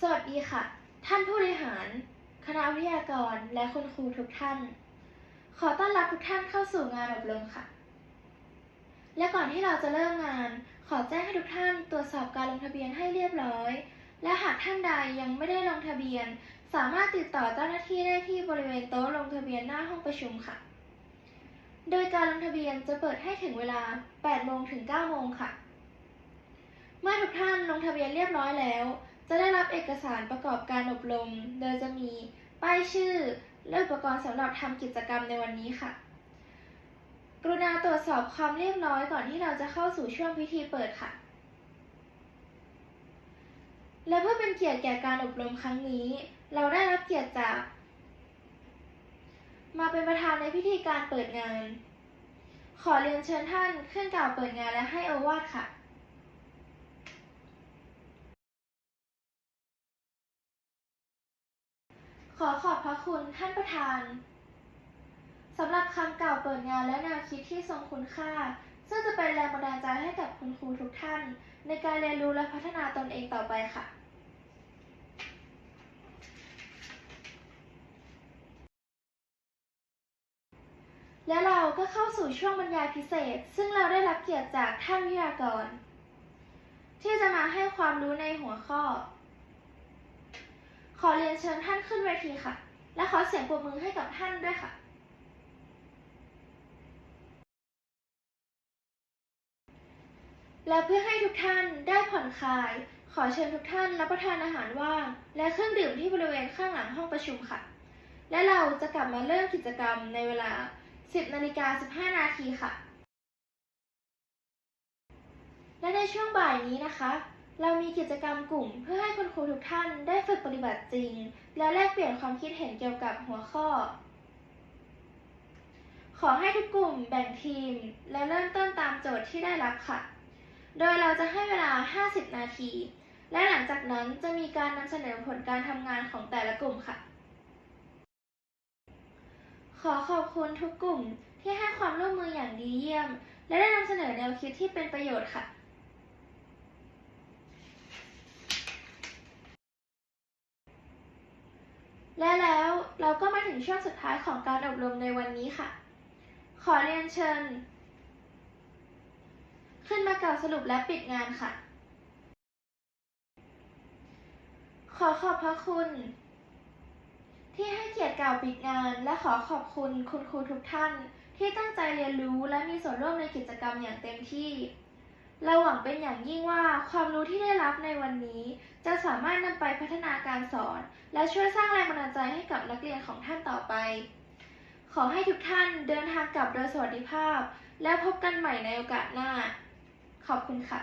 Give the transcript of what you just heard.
สวัสดีค่ะ ท่านผู้บริหาร คณะวิทยากร และคุณครูทุกท่าน ขอต้อนรับทุกท่านเข้าสู่งานอบรมค่ะ และก่อนที่เราจะเริ่มงาน ขอแจ้งให้ทุกท่านตรวจสอบการลงทะเบียนให้เรียบร้อย และหากท่านใดยังไม่ได้ลงทะเบียน สามารถติดต่อเจ้าหน้าที่ได้ที่บริเวณโต๊ะลงทะเบียนหน้าห้องประชุมค่ะ โดยการลงทะเบียนจะเปิดให้ถึงเวลา 8 โมงถึง 9 โมงค่ะ เมื่อทุกท่านลงทะเบียนเรียบร้อยแล้ว จะได้รับเอกสารประกอบการอบรม โดยจะมีป้ายชื่อและอุปกรณ์สำหรับทำกิจกรรมในวันนี้ค่ะ กรุณาตรวจสอบความเรียบร้อยก่อนที่เราจะเข้าสู่ช่วงพิธีเปิดค่ะ และเพื่อเป็นเกียรติแก่การอบรมครั้งนี้ เราได้รับเกียรติจาก มาเป็นประธานในพิธีการเปิดงาน ขอเรียนเชิญท่านขึ้นกล่าวเปิดงานและให้อวาทค่ะ ขอขอบพระคุณท่านประธานสำหรับคำกล่าวเปิดงานและแนวคิดที่ทรงคุณค่า ซึ่งจะเป็นแรงบันดาลใจให้กับคุณครูทุกท่าน ในการเรียนรู้และพัฒนาตนเองต่อไปค่ะ และเราก็เข้าสู่ช่วงบรรยายพิเศษ ซึ่งเราได้รับเกียรติจากท่านวิทยากร ที่จะมาให้ความรู้ในหัวข้อ อเรียนเชิญท่านขึ้นเวทีค่ะ และขอเสียงปรบมือให้กับท่านด้วยค่ะ และเพื่อให้ทุกท่านได้ผ่อนคลาย ขอเชิญทุกท่านรับประทานอาหารว่าง และเครื่องดื่มที่บริเวณข้างหลังห้องประชุมค่ะ และเราจะกลับมาเริ่มกิจกรรมในเวลา 10นาฬิกา15 นาทีค่ะ และในช่วงบ่ายนี้นะคะ เรามีกิจกรรมกลุ่มเพื่อให้คุณครูทุกท่านได้ฝึกปฏิบัติจริง และแลกเปลี่ยนความคิดเห็นเกี่ยวกับหัวข้อ ขอให้ทุกกลุ่มแบ่งทีม และเริ่มต้นตามโจทย์ที่ได้รับค่ะ โดยเราจะให้เวลา 50 นาที และหลังจากนั้นจะมีการนำเสนอผลการทำงานของแต่ละกลุ่มค่ะ ขอขอบคุณทุกกลุ่มที่ให้ความร่วมมืออย่างดีเยี่ยม และได้นำเสนอแนวคิดที่เป็นประโยชน์ค่ะ และแล้วเราก็มาถึงช่วงสุดท้ายของการอบรมในวันนี้ค่ะ ขอเรียนเชิญ ขึ้นมากล่าวสรุปและปิดงานค่ะ ขอขอบพระคุณ ที่ให้เกียรติกล่าวปิดงาน และขอขอบคุณคุณครูทุกท่าน ที่ตั้งใจเรียนรู้และมีส่วนร่วมในกิจกรรมอย่างเต็มที่ เราหวังเป็นอย่างยิ่งว่าความรู้ที่ได้รับในวันนี้ จะสามารถนำไปพัฒนาการสอน และช่วยสร้างแรงบันดาลใจให้กับนักเรียนของท่านต่อไป ขอให้ทุกท่านเดินทางกลับโดยสวัสดิภาพ และพบกันใหม่ในโอกาสหน้า ขอบคุณค่ะ